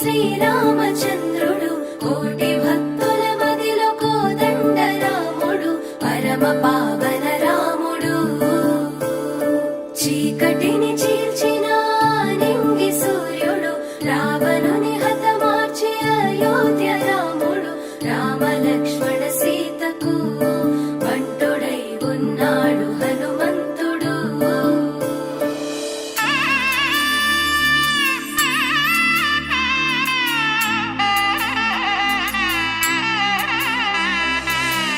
శ్రీరామచంద్రుడు కోటి భక్తుల మదిలో కోదండ రాముడు పరమ పావ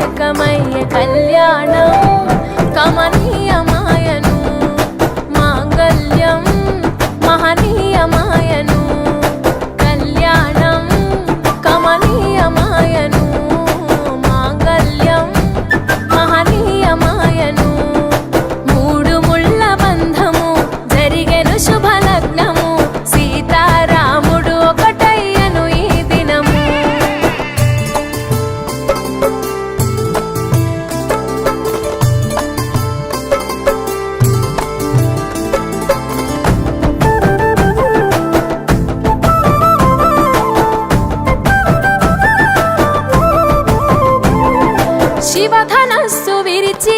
ఏకమయ్య కళ్యాణం. శివధనస్సు విరిచి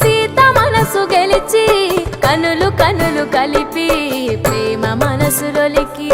సీత మనసు గెలిచి కనులు కనులు కలిపి ప్రేమ మనసులొలికి